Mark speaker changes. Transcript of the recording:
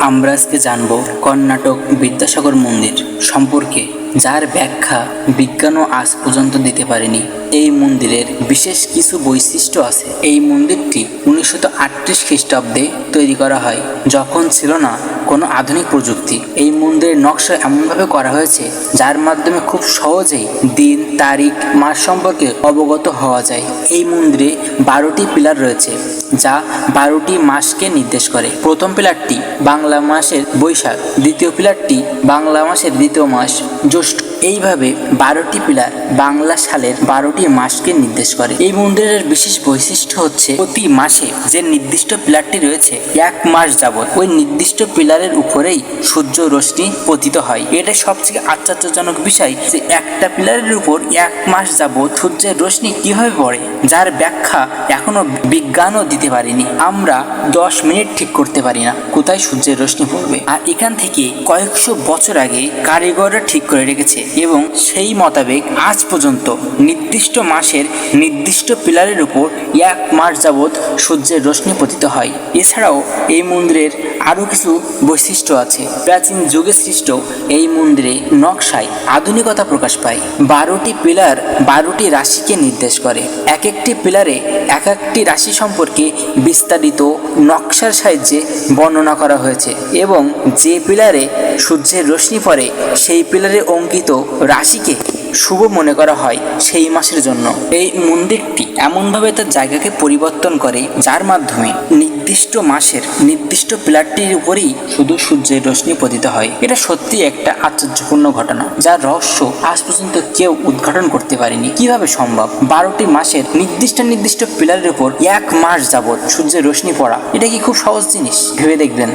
Speaker 1: আমরা আজকে জানব কর্ণাটক বিদ্যাসাগর মন্দির সম্পর্কে, যার ব্যাখ্যা বিজ্ঞানও আজ পর্যন্ত দিতে পারেনি। এই মন্দিরের বিশেষ কিছু বৈশিষ্ট্য আছে। এই মন্দিরটি উনিশশো আটত্রিশ খ্রিস্টাব্দে তৈরি করা হয়, যখন ছিল না কোনো আধুনিক প্রযুক্তি। এই মন্দিরের নকশা এমনভাবে করা হয়েছে, যার মাধ্যমে খুব সহজেই দিন, তারিখ, মাস সম্পর্কে অবগত হওয়া যায়। এই মন্দিরে বারোটি পিলার রয়েছে, যা বারোটি মাসকে নির্দেশ করে। প্রথম পিলারটি বাংলা মাসের বৈশাখ, দ্বিতীয় পিলারটি বাংলা মাসের দ্বিতীয় মাস, জ্যৈষ্ঠ এইভাবে বারোটি পিলার বাংলা সালের বারোটি মাসকে নির্দেশ করে। এই মন্দিরের বিশেষ বৈশিষ্ট্য হচ্ছে প্রতি মাসে যে নির্দিষ্ট পিলারটি রয়েছে, এক মাস যাবত ওই নির্দিষ্ট পিলারের উপরেই সূর্য রশ্মি পতিত হয়। এটা সবথেকে আশ্চর্যজনক বিষয় যে একটা পিলারের উপর এক মাস যাবত সূর্যের রশ্মি কীভাবে পড়ে, যার ব্যাখ্যা এখনও বিজ্ঞানও দিতে পারেনি। আমরা দশ মিনিট ঠিক করতে পারি না কোথায় সূর্যের রশ্মি পড়বে। আর এখান থেকে কয়েকশো বছর আগে কারিগররা ঠিক করে রেখেছে এবং সেই মোতাবেক আজ পর্যন্ত নির্দিষ্ট মাসের নির্দিষ্ট পিলারের উপর এক মাস যাবৎ সূর্যের রশ্মি পতিত হয়। এছাড়াও এই মন্দিরের আরও কিছু বৈশিষ্ট্য আছে। প্রাচীন যুগে সৃষ্ট এই মন্দিরে নকশায় আধুনিকতা প্রকাশ পায়। বারোটি পিলার বারোটি রাশিকে নির্দেশ করে। এক একটি পিলারে এক একটি রাশি সম্পর্কে বিস্তারিত নকশার সাহায্যে বর্ণনা করা হয়েছে এবং যে পিলারে সূর্যের রশ্মি পড়ে, সেই পিলারে অঙ্কিত রাশিকে শুভ মনে করা হয় সেই মাসের জন্য। এই মন্দিরটি এমনভাবে তার জায়গাকে পরিবর্তন করে, যার মাধ্যমে নির্দিষ্ট মাসের নির্দিষ্ট পিলারটির উপরেই শুধু সূর্যের রশ্মি পতিত হয়। এটা সত্যি একটা আশ্চর্যপূর্ণ ঘটনা, যার রহস্য আজ পর্যন্ত কেউ উদ্ঘাটন করতে পারেনি। কীভাবে সম্ভব? বারোটি মাসের নির্দিষ্ট নির্দিষ্ট পিলারের উপর এক মাস যাবৎ সূর্যের রশ্মি পড়া, এটা কি খুব সহজ জিনিস? ভেবে দেখবেন।